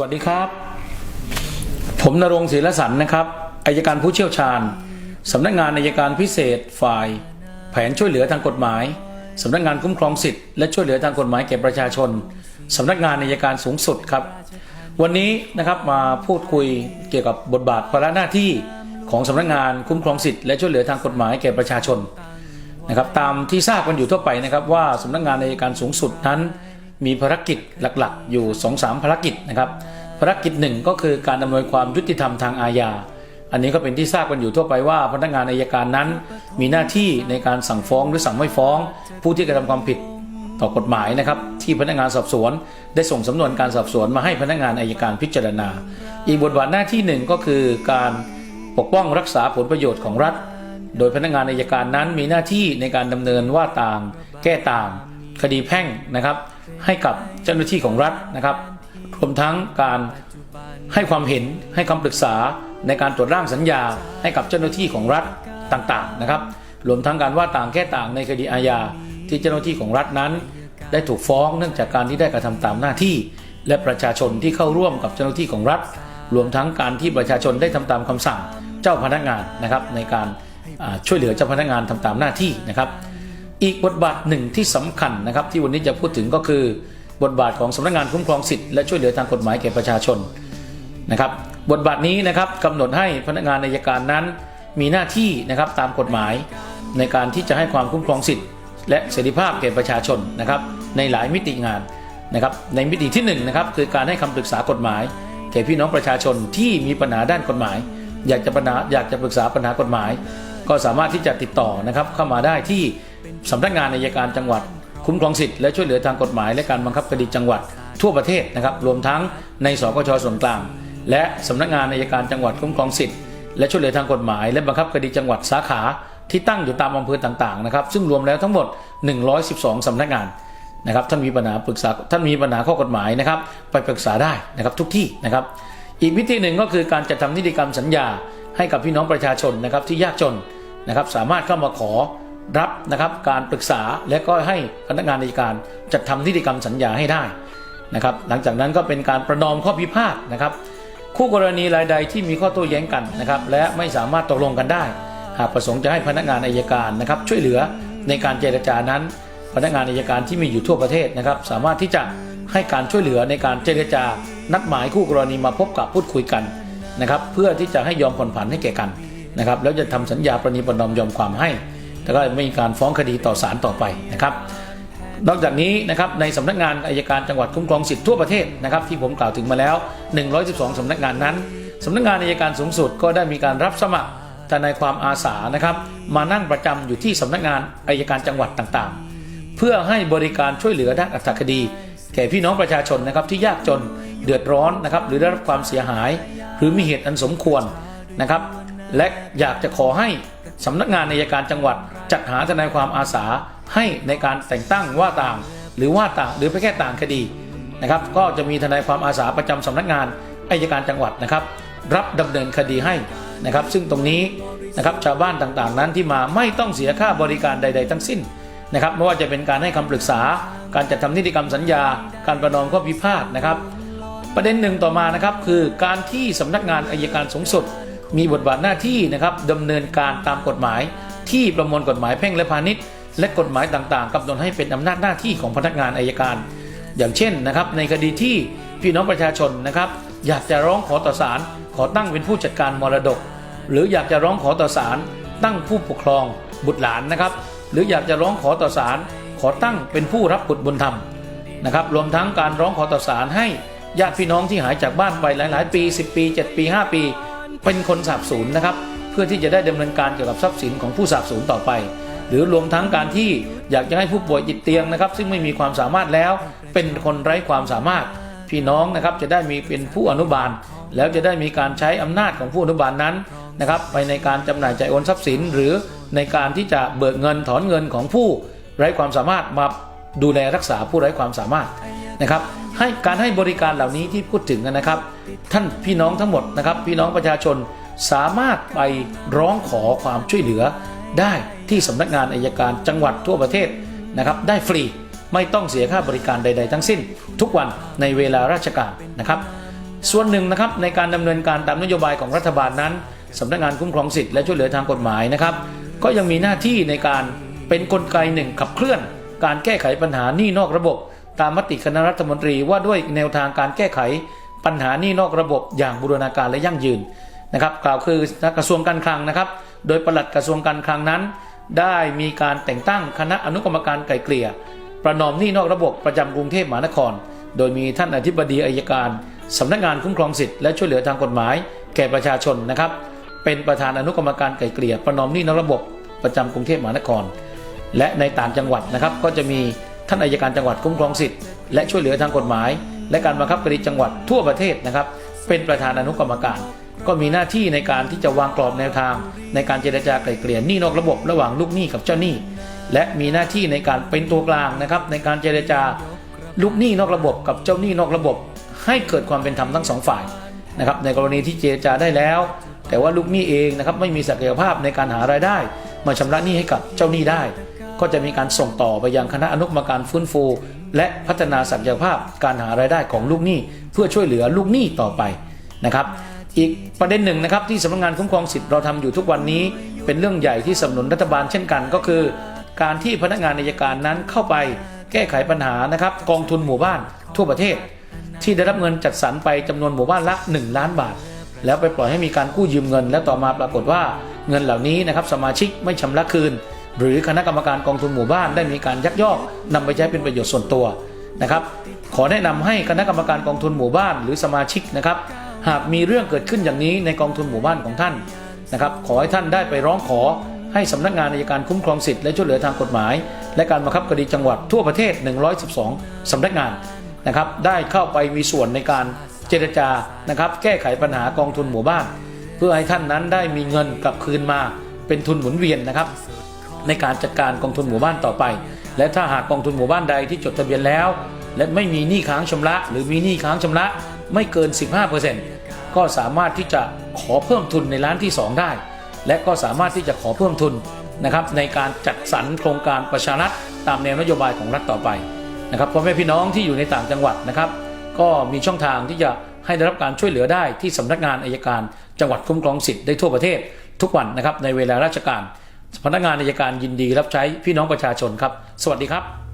วัสดีครับ ผมนรงศิลสันนะครับอายการผู้เชี่ยวชาญสำนักงานอายการพิเศษฝ่าย แผนช่วยเหลือทางกฎหมายสำนักงานคุ้มครองสิทธิ์และช่วยเหลือทางกฎหมายแก่ประชาชนสำนักงานอายการสูงสุดครับ วันนี้นะครับมาพูดคุยเกี่ยวกับบทบาทภาระหน้าที่ของสำนักงานคุ้มครองสิทธิ์และช่วยเหลือทางกฎหมายแก่ประชาชนนะครับตามที่ทราบกันอยู่ทั่วไปนะครับว่าสำนักงานอัยการสูงสุดนั้น มีภารกิจหลักๆ อยู่2อสภารกิจนะครับ ภารกิจหนึ่งก็คือการอำนวยความยุติธรรมทางอาญา อันนี้ก็เป็นที่ทราบกันอยู่ทั่วไปว่าพนักงานอัยการนั้น มีหน้าที่ในการสั่งฟ้องหรือสั่งไม่ฟ้อง ผู้ที่กระทำความผิดต่อกฎหมายนะครับ ที่พนักงานสอบสวน ได้ส่งสำนวนการสอบสวนมาให้พนักงานอัยการพิจารณา อีกบทบาทหน้าที่หนึ่งก็คือการปกป้องรักษาผลประโยชน์ของรัฐ โดยพนักงานอัยการนั้นมีหน้าที่ในการดำเนินว่าต่าง แก้ต่าง คดีแพ่งนะครับ ให้กับเจ้าหน้าที่ของรัฐนะครับรวมทั้งการให้ความเห็นให้คำปรึกษาในการตรวจร่างสัญญาให้กับเจ้าหน้าที่ของรัฐต่างๆนะครับ รวมทั้งการว่าต่างแก้ต่างในคดีอาญาที่เจ้าหน้าที่ของรัฐนั้น ได้ถูกฟ้องเนื่องจากการที่ได้กระทำตามหน้าที่ และประชาชนที่เข้าร่วมกับเจ้าหน้าที่ของรัฐ รวมทั้งการที่ประชาชนได้ทำตามคำสั่งเจ้าพนักงานนะครับในการช่วยเหลือเจ้าพนักงานทำตามหน้าที่นะครับ อีกบทบาทหนึ่งที่สำคัญนะครับที่วันนี้จะพูดถึงก็คือบทบาทของสำนักงานคุ้มครองสิทธิ์และช่วยเหลือทางกฎหมายแก่ประชาชนนะครับบทบาทนี้นะครับกำหนดให้พนักงานอัยการนั้น มีหน้าที่นะครับตามกฎหมายในการที่จะให้ความคุ้มครองสิทธิ์ และเสรีภาพแก่ประชาชนนะครับในหลายมิติงานนะครับในมิติที่หนึ่งนะครับคือการให้คำปรึกษากฎหมาย แก่พี่น้องประชาชนที่มีปัญหาด้านกฎหมาย อยากจะปัญหาอยากจะปรึกษาปัญหากฎหมาย ก็สามารถที่จะติดต่อนะครับเข้ามาได้ที่ สำนักงานอัยการจังหวัด คุ้มครองสิทธิ์และช่วยเหลือทางกฎหมาย และการบังคับคดีจังหวัด ทั่วประเทศนะครับรวมทั้งในสกชส่วนกลาง และสำนักงานอัยการจังหวัดคุ้มครองสิทธิ์และช่วยเหลือทางกฎหมาย และบังคับคดีจังหวัดสาขาที่ตั้งอยู่ตามอำเภอต่างๆนะครับซึ่งรวมแล้วทั้งหมด 112 สำนักงานนะครับท่านมีปัญหาปรึกษาท่านมีปัญหาข้อกฎหมายนะครับไปปรึกษาได้นะครับทุกที่นะครับอีกวิธีหนึ่งก็คือการจัดทำนิติกรรมสัญญาให้กับพี่น้องประชาชนนะครับที่ยากจนนะครับสามารถเข้ามาขอ รับนะครับการปรึกษาและก็ให้พนักงานในการจัดทำนิติกรรมสัญญาให้ได้นะครับ หลังจากนั้นก็เป็นการประนอมข้อพิพาทนะครับ คู่กรณีรายใดที่มีข้อโต้แย้งกันนะครับ และไม่สามารถตกลงกันได้ หากประสงค์จะให้พนักงานอายการนะครับ ช่วยเหลือในการเจรจานั้น พนักงานอายการที่มีอยู่ทั่วประเทศนะครับ สามารถที่จะให้การช่วยเหลือในการเจรจา นัดหมายคู่กรณีมาพบกับพูดคุยกันนะครับ เพื่อที่จะให้ยอมผ่อนผันให้แก่กันนะครับ แล้วจะทำสัญญาประนีประนอมยอมความให้ แล้วก็ไม่มีการฟ้องคดีต่อศาลต่อไปนะครับ นอกจากนี้นะครับในสำนักงานอายการจังหวัดคุ้มครองสิทธิทั่วประเทศนะครับที่ผมกล่าวถึงมาแล้ว 112สำนักงานนั้นสำนักงานอายการสูงสุดก็ได้มีการรับสมัครทนายความอาสานะครับมานั่งประจำอยู่ที่สำนักงานอายการจังหวัดต่างๆ เพื่อให้บริการช่วยเหลือด้านอัตคดี แก่พี่น้องประชาชนนะครับที่ยากจนเดือดร้อนนะครับหรือได้รับความเสียหาย หรือมีเหตุอันสมควรนะครับ และอยากจะขอให้สำนักงานอัยการจังหวัด จัดหาทนายความอาสาให้ในการแต่งตั้งว่าต่าง หรือว่าต่างหรือไปแค่ต่างคดีนะครับ ก็จะมีทนายความอาสาประจำสำนักงานอัยการจังหวัดนะครับ รับดำเนินคดีให้นะครับ ซึ่งตรงนี้นะครับชาวบ้านต่างๆ นั้นที่มาไม่ต้องเสียค่าบริการใด ๆ ทั้งสิ้นนะครับไม่ว่าจะเป็นการให้คำปรึกษา การจัดทำนิติกรรมสัญญา การประนอมข้อพิพาทนะครับ ประเด็นหนึ่งต่อมานะครับคือการที่สำนักงานอายการสูงสุด มีบทบาทหน้าที่นะครับดำเนินการตามกฎหมาย ที่ประมวลกฎหมายแพ่งและพาณิชย์ และกฎหมายต่างๆกำหนดให้เป็นอำนาจหน้าที่ของพนักงานอายการ อย่างเช่นนะครับในคดีที่พี่น้องประชาชนนะครับอยากจะร้องขอต่อศาลขอตั้งเป็นผู้จัดการมรดก หรืออยากจะร้องขอต่อศาลตั้งผู้ปกครองบุตรหลานนะครับ หรืออยากจะร้องขอต่อศาลขอตั้งเป็นผู้รับบุตรบุญธรรมนะครับรวมทั้งการร้องขอต่อศาลให้ญาติพี่น้องที่หายจากบ้านไปหลาย ๆ ปี 10 ปี 7 ปี 5 ปี เป็นคนสาบสูญนะครับ เพื่อที่จะได้ดำเนินการเกี่ยวกับทรัพย์สินของผู้สาบสูญต่อไป หรือรวมทั้งการที่อยากจะให้ผู้ป่วยติดเตียงนะครับ ซึ่งไม่มีความสามารถแล้ว เป็นคนไร้ความสามารถพี่น้องนะครับจะได้มีเป็นผู้อนุบาล แล้วจะได้มีการใช้อำนาจของผู้อนุบาลนั้นนะครับไปในการจำหน่ายจ่ายโอนทรัพย์สิน หรือในการที่จะเบิกเงินถอนเงินของผู้ไร้ความสามารถมาดูแลรักษาผู้ไร้ความสามารถนะครับ ให้การให้บริการเหล่านี้ที่พูดถึงนะครับ ท่านพี่น้องทั้งหมดนะครับ พี่น้องประชาชนสามารถไปร้องขอความช่วยเหลือ ได้ที่สำนักงานอายการจังหวัดทั่วประเทศนะครับได้ฟรีไม่ต้องเสียค่าบริการใด ๆ ทั้งสิ้น ทุกวันในเวลาราชการนะครับ ส่วนหนึ่งนะครับในการดำเนินการตามนโยบายของรัฐบาลนั้นสำนักงานคุ้มครองสิทธิ์และช่วยเหลือทางกฎหมายนะครับ ก็ยังมีหน้าที่ในการเป็นนกลไกหนึ่งขับเคลื่อน การแก้ไขปัญหาหนี้นอกระบบ ตามมติคณะรัฐมนตรีว่าด้วยแนวทางการแก้ไขปัญหาหนี้นอกระบบอย่างบูรณาการและยั่งยืนนะครับกล่าวคือกระทรวงการคลังนะครับ โดยปลัดกระทรวงการคลังนั้น ได้มีการแต่งตั้งคณะอนุกรรมการไกล่เกลี่ย ประนอมหนี้นอกระบบประจำกรุงเทพมหานคร โดยมีท่านอธิบดีอายการสำนักงานคุ้มครองสิทธิ์และช่วยเหลือทางกฎหมาย แก่ประชาชนนะครับ เป็นประธานอนุกรรมการไกล่เกลี่ย ประนอมหนี้นอกระบบประจำกรุงเทพมหานคร และในต่างจังหวัดนะครับก็จะมี ท่านอายการจังหวัดคุ้มครองสิทธิ์และช่วยเหลือทางกฎหมาย และการบังคับคดีจังหวัดทั่วประเทศนะครับ เป็นประธานอนุกรรมการ ก็มีหน้าที่ในการที่จะวางกรอบแนวทาง ในการเจรจาไกล่เกลี่ยหนี้นอกระบบระหว่างลูกหนี้กับเจ้าหนี้ และมีหน้าที่ในการเป็นตัวกลางนะครับในการเจรจาลูกหนี้นอกระบบกับเจ้าหนี้นอกระบบ ให้เกิดความเป็นธรรมทั้งสองฝ่ายนะครับในกรณีที่เจรจาได้แล้ว แต่ว่าลูกหนี้เองนะครับไม่มีศักยภาพในการหารายได้ มาชำระหนี้ให้กับเจ้าหนี้ได้ ก็จะมีการส่งต่อไปยังคณะอนุกรรมการฟื้นฟู และพัฒนาศักยภาพการหารายได้ของลูกหนี้ เพื่อช่วยเหลือลูกหนี้ต่อไปนะครับอีกประเด็นหนึ่งนะครับที่สำนักงานคุ้มครองสิทธิ์เราทำอยู่ทุกวันนี้ เป็นเรื่องใหญ่ที่สนับสนุนรัฐบาลเช่นกันก็คือ การที่พนักงานอัยการนั้นเข้าไปแก้ไขปัญหานะครับกองทุนหมู่บ้านทั่วประเทศ ที่ได้รับเงินจัดสรรไปจำนวนหมู่บ้านละ 1 ล้านบาท แล้วไปปล่อยให้มีการกู้ยืมเงิน แล้วต่อมาปรากฏว่าเงินเหล่านี้นะครับสมาชิกไม่ชำระคืน หรือคณะกรรมการกองทุนหมู่บ้านได้มีการยักยอกนำไปใช้เป็นประโยชน์ส่วนตัวนะครับ ขอแนะนำให้คณะกรรมการกองทุนหมู่บ้านหรือสมาชิกนะครับ หากมีเรื่องเกิดขึ้นอย่างนี้ในกองทุนหมู่บ้านของท่านนะครับ ขอให้ท่านได้ไปร้องขอให้สำนักงานอัยการคุ้มครองสิทธิ์และช่วยเหลือทางกฎหมาย และการบังคับคดีจังหวัดทั่วประเทศ 112 สำนักงานนะครับได้เข้าไปมีส่วนในการเจรจานะครับแก้ไขปัญหากองทุนหมู่บ้าน เพื่อให้ท่านนั้นได้มีเงินกลับคืนมาเป็นทุนหมุนเวียนนะครับ ในการจัดการกองทุนหมู่บ้านต่อไป และถ้าหากกองทุนหมู่บ้านใดที่จดทะเบียนแล้ว และไม่มีหนี้ค้างชำระ หรือมีหนี้ค้างชำระไม่เกิน 15%ก็สามารถที่จะขอเพิ่มทุนในร้านที่ 2 ได้ และก็สามารถที่จะขอเพิ่มทุนนะครับในการจัดสรรโครงการประชารัฐตามแนวนโยบายของรัฐต่อไปนะครับพ่อแม่พี่น้องที่อยู่ในต่างจังหวัดนะครับ ก็มีช่องทางที่จะให้ได้รับการช่วยเหลือได้ที่สำนักงานอายการ จังหวัดคุ้มครองสิทธิ์ได้ทั่วประเทศทุกวันนะครับในเวลาราชการ พนักงานอายการยินดีรับใช้พี่น้องประชาชนครับ สวัสดีครับ